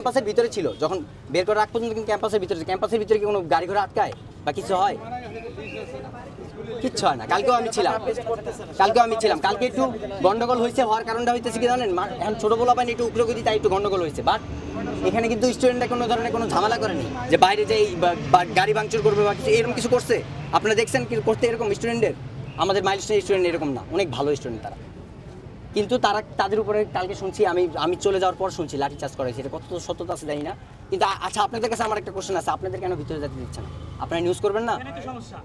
ক্যাম্পাসের ভিতরে ছিল? যখন বের করার আগ পর্যন্ত কিন্তু ক্যাম্পাসের ভিতরে ক্যাম্পাসের ভিতরে কি কোনো গাড়ি ঘোড়া আটকায়? বা কিছু হয়? কিচ্ছু হয় না। কালকেও আমি ছিলাম। কালকেও আমি ছিলাম। কালকে একটু গন্ডগোল হয়েছে হওয়ার কারণটা হইতেছে কি জানেন? এখন ছোট বলা পাইনি একটু উগ্রগতি তাই একটু গন্ডগোল হয়েছে। বাট এখানে কিন্তু স্টুডেন্টরা কোনো ধরনের কোনো ঝামেলা করেনি যে বাইরে যে গাড়ি ভাঙচুর করবে বা কিছু এরকম কিছু করছে? আপনারা দেখছেন কি করতে এরকম স্টুডেন্টদের আমাদের মাইলস্টোন স্টুডেন্ট এরকম না। অনেক ভালো স্টুডেন্ট তারা। কিন্তু তারা তাদের উপরে কালকে শুনছি আমি আমি চলে যাওয়ার পর শুনছি লাঠি চার্জ করা হয়েছে। এটা কত সত্যতা আছে জানি না। কিন্তু আচ্ছা আপনাদের কাছে আমার একটা কোশ্চেন আছে। আপনাদের কেন ভিতরে যেতে দিচ্ছে না? আপনারা নিউজ করবেন না? এখানে তো সমস্যা।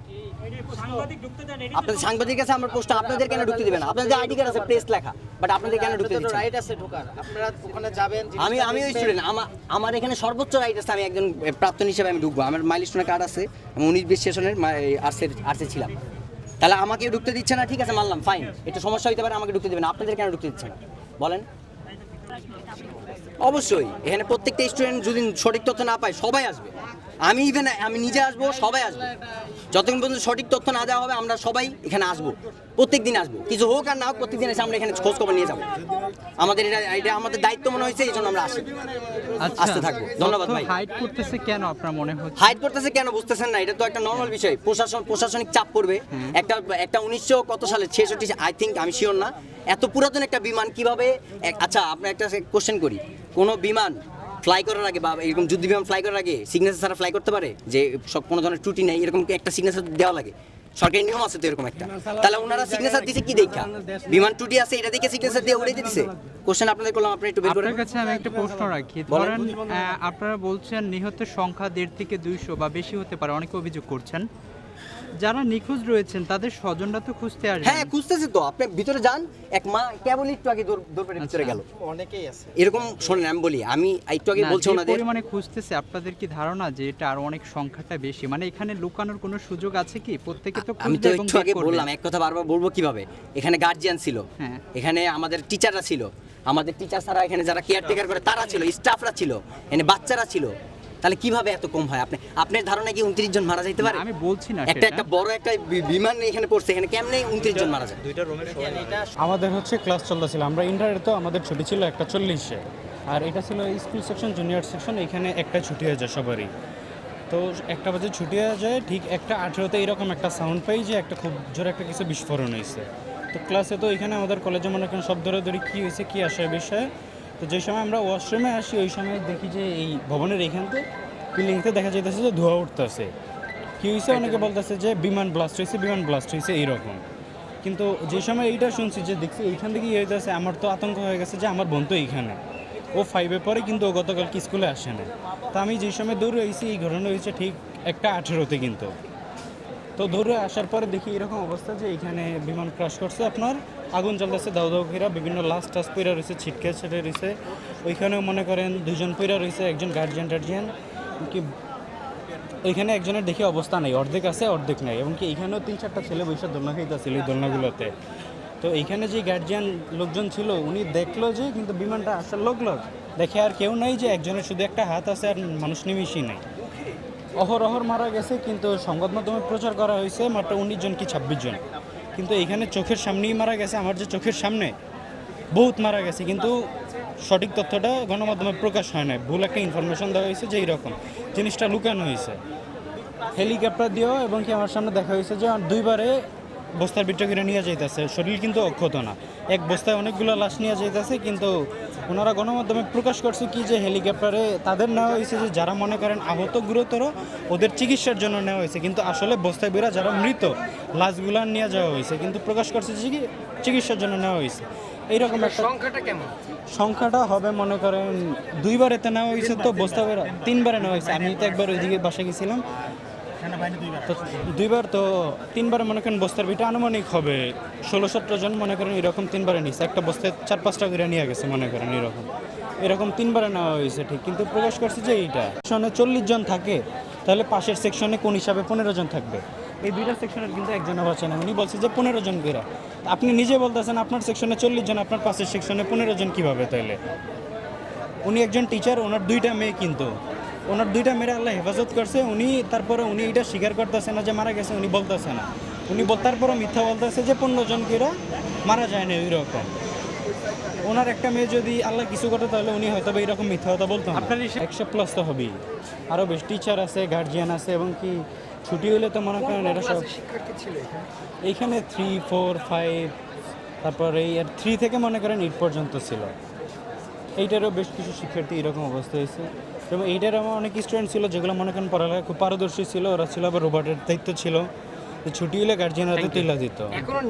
সাংবাদিক ঢুকতে দেন এটাই তো আপনাদের সাংবাদিক কাছে আমার প্রশ্ন আপনাদের কেন ঢুকতে দিবেন না? আপনাদের আইডি কার্ড আছে প্রেস লেখা বাট আপনাদের কেন ঢুকতে দিচ্ছে না? রাইট আছে ঢোকার। আপনারা ওখানে যাবেন আমি আমি ওই স্টুডেন্ট আমার আমার এখানে সর্বোচ্চ রাইট আছে আমি একজন এ, প্রাক্তন হিসেবে আমি ঢুকবো। আমার মাইলস্টোনের কার্ড আছে আমি উনিশ বিশ সেশনের আর্টসের আর্টসে ছিলাম। তাহলে আমাকে ঢুকতে দিচ্ছে না, ঠিক আছে, মানলাম ফাইন একটু সমস্যা হইতে পারে, আমাকে ঢুকতে দেবে না। আপনাদের কেন ঢুকতে দিচ্ছে না? বলেন। অবশ্যই, এখানে প্রত্যেকটা স্টুডেন্ট যদি সঠিক তথ্য না পায়, সবাই আসবে। আমি ইভেন আমি নিজে আসব সবাই আসব। যতক্ষণ পর্যন্ত সঠিক তথ্য না দেওয়া হবে আমরা সবাই এখানে আসব। প্রত্যেক দিন আসব। কিছু হোক আর না হোক প্রত্যেক দিন এসে আমরা এখানে খোঁজ খবর নিয়ে যাব। আমাদের এটা এটা আমাদের দায়িত্ব মনে হয়েছে এই জন্য আমরা আসি। আসতে থাকব। ধন্যবাদ ভাই। হাইড করতেছে কেন আপনার মনে হচ্ছে? হাইড করতেছে কেন বুঝতেছেন না এটা তো একটা নর্মাল বিষয়। প্রশাসন প্রশাসনিক চাপ পড়বে। একটা একটা উনিশশো কত সালে ছেষট্টি আই থিঙ্ক আমি শিওর না। এত পুরাতন একটা বিমান কীভাবে আচ্ছা আপনার একটা কোশ্চেন করি। কোনো বিমান ফ্লাই করার আগে বা এরকম যুদ্ধ বিমান ফ্লাই করার আগে সিগনেচার ছাড়া ফ্লাই করতে পারে যে সব কোনো ধরনের ত্রুটি নেই এরকম একটা সিগনেচার দেওয়া লাগে? সরকারি নিয়ম আছে তো এরকম একটা। তাহলে ওনারা সিগনেচার দিছে কি দেখা? বিমান ত্রুটি আছে এটা দেখে সিগনেচার দিয়ে উড়ে দিছে কোশ্চেন আপনাদের করলাম আপনি একটু বের করেন। আপনার কাছে আমি একটা প্রশ্ন রাখি। ধরেন আপনারা বলছেন নিহতের সংখ্যা দেড় থেকে দুইশো বা বেশি হতে পারে অনেকে অভিযোগ করছেন। যারা নিখোঁজ রয়েছেন তাদের স্বজনরা তো খুঁজতে আসবে হ্যাঁ খুঁজতেছে তো। আপনি ভিতরে যান। এক মা কেবল একটু আগে দৌড় দৌড় ভিতরে আচ্ছা। গেল। অনেকেই আছে। এরকম শোনেন আমি বলি আমি একটু আগে বলছি ওনাদের পরিমাণে খুঁজতেছে আপনাদের কি ধারণা যে এটা আরও অনেক সংখ্যাটা বেশি? মানে এখানে লুকানোর কোনো সুযোগ আছে কি? প্রত্যেকে তো আমি তো একটু আগে বললাম এক কথা বারবার বলব কীভাবে? এখানে গার্জিয়ান ছিল। হ্যাঁ। এখানে আমাদের টিচাররা ছিল। আমাদের টিচার ছাড়া এখানে যারা কেয়ারটেকার করে তারা ছিল স্টাফরা ছিল। এখানে বাচ্চারা ছিল। তাহলে কীভাবে এত কম হয়? আপনি আপনার ধারণা কি উনত্রিশ জন মারা যাইতে পারে? আমি বলছি না একটা একটা বড় একটা বিমান এখানে পড়ছে এখানে কেমনে উনত্রিশ জন মারা যায়? দুইটা রুমের আমাদের হচ্ছে ক্লাস চলতেছিল। আমরা ইন্টারের তো আমাদের ছুটি ছিল একটা চল্লিশে। আর এটা ছিল স্কুল সেকশন জুনিয়র সেকশন এখানে একটা ছুটি হয়ে যায় সবারই। তো একটা বাজে ছুটি হয়ে যায় ঠিক একটা আঠেরোতে এরকম একটা সাউন্ড পাই যে একটা খুব জোরে একটা কিছু বিস্ফোরণ হয়েছে। তো ক্লাসে তো এখানে আমাদের কলেজে মনে করেন সব ধরে ধরে কী হয়েছে কী আসে বিষয়ে তো যে সময় আমরা ওয়াশরুমে আসি ওই সময় দেখি যে এই ভবনের এইখানতে বিল্ডিংতে দেখা যাইতেছে যে ধোঁয়া উঠতেছে। কী হয়েছে অনেকে বলতেছে যে বিমান ব্লাস্ট হয়েছে বিমান ব্লাস্ট হয়েছে এইরকম। কিন্তু যে সময় এইটা শুনছি যে দেখছি এইখান থেকে ইয়ে হইতেছে আমার তো আতঙ্ক হয়ে গেছে যে আমার বোন তো এইখানে। ও ফাইভে পরে কিন্তু ও গতকালকে স্কুলে আসে না তা আমি যে সময় দৌড়ে হয়েছি এই ঘটনা হয়েছে ঠিক একটা আঠেরোতে কিন্তু। তো ধরে আসার পরে দেখি এরকম অবস্থা যে এখানে বিমান ক্রাশ করছে আপনার, আগুন জ্বলতেছে দাউ দাউ করে বিভিন্ন লাস্ট টাস পইরা রয়েছে ছিটকে ছেটে রয়েছে ওইখানেও মনে করেন দুজন পইরা রয়েছে একজন গার্জিয়ান টার্জিয়ান কি, ওইখানে একজনের দেখি অবস্থা নেই, অর্ধেক আছে, অর্ধেক নেই, এবং কি এইখানেও তিন চারটা ছেলে বৈশাখ দোলনা খাইতেছিল এই দোলনাগুলোতে। তো এইখানে যে গার্জিয়ান লোকজন ছিল, উনি দেখল যে, কিন্তু বিমানটা আসার লোক লোক দেখে আর কেউ নাই যে একজনের শুধু একটা হাত আছে আর মানুষ নিমিশই নাই। অহরহর মারা গেছে, কিন্তু সংবাদ মাধ্যমে প্রচার করা হয়েছে মাত্র উনিশ জন কি ছাব্বিশ জন। কিন্তু এখানে চোখের সামনেই মারা গেছে, আমার যে চোখের সামনে বহুত মারা গেছে, কিন্তু সঠিক তথ্যটা গণমাধ্যমে প্রকাশ হয় না ভুল একটা ইনফরমেশন দেওয়া হয়েছে যে এইরকম জিনিসটা লুকানো হয়েছে। হেলিকপ্টার দিয়েও এবং কি আমার সামনে দেখা হয়েছে যে দুইবারে বস্তার ভিতরে করে নিয়ে যাইতেছে। শরীর কিন্তু অক্ষত না। এক বস্তায় অনেকগুলো লাশ নিয়ে যাইতেছে কিন্তু ওনারা গণমাধ্যমে প্রকাশ করছে কি যে হেলিকপ্টারে তাদের নেওয়া হয়েছে যে যারা মনে করেন আহত গুরুতর ওদের চিকিৎসার জন্য নেওয়া হয়েছে। কিন্তু আসলে বস্তায় বেরা যারা মৃত লাশগুলো নিয়ে যাওয়া হয়েছে। কিন্তু প্রকাশ করছে যে কি চিকিৎসার জন্য নেওয়া হয়েছে। এইরকম একটা সংখ্যাটা কেমন? সংখ্যাটা হবে মনে করেন দুইবার এতে নেওয়া হয়েছে তো বস্তা বেরা তিনবারে নেওয়া হয়েছে। আমি তো একবার ওইদিকে বাসা গেছিলাম। দুইবার তো তিনবার মনে করেন বস্তার ভিটা আনুমানিক হবে। ষোলো সতেরো জন মনে করেন এরকম তিনবারে নিয়েছে একটা বস্তায় চার পাঁচটা করে নিয়ে গেছে মনে করেন এরকম। এরকম তিনবারে নেওয়া হয়েছে, ঠিক। কিন্তু প্রকাশ করছে যে এইটা। সেকশনে চল্লিশ জন থাকে, তাহলে পাশের সেকশনে কোন হিসাবে পনেরো জন থাকবে? এই দুইটা সেকশনের কিন্তু একজন বাঁচে না উনি বলছে যে পনেরো জন করে। আপনি নিজে বলতেছেন আপনার সেকশনে চল্লিশ জন, আপনার পাশের সেকশনে পনেরো জন কীভাবে তাহলে? উনি একজন টিচার ওনার দুইটা মেয়ে কিন্তু। ওনার দুইটা মেয়ে আল্লাহ হেফাজত করছে উনি তারপরে উনি এটা স্বীকার করতেছে না যে মারা গেছে উনি বলতেছে না। উনি বল- তারপরে মিথ্যা বলতেছে যে পনেরো জন কিরা মারা যায় না ওই রকম ওনার একটা মেয়ে যদি আল্লাহ কিছু করে তাহলে উনি হয়তো বা এরকম মিথ্যা কথা বলতো আপনার একশো প্লাস তো হবেই। আরও বেশ টিচার আছে গার্জিয়ান আছে এবং কি ছুটি হলে তো মনে করেন এরা সব এইখানে থ্রি ফোর ফাইভ তারপর এই থ্রি থেকে মনে করেন এইট পর্যন্ত ছিল। এইটারও বেশ কিছু শিক্ষার্থী এরকম অবস্থা হয়েছে। এবং এইটার আমার অনেক স্টুডেন্ট ছিল যেগুলো মনে করেন পড়ালেখা খুব পারদর্শী ছিল। ওরা ছিল আবার রোবটের দায়িত্ব ছিল। ছুটি হলে গার্জিয়ানরা হাতে তুলে দিত। এখনও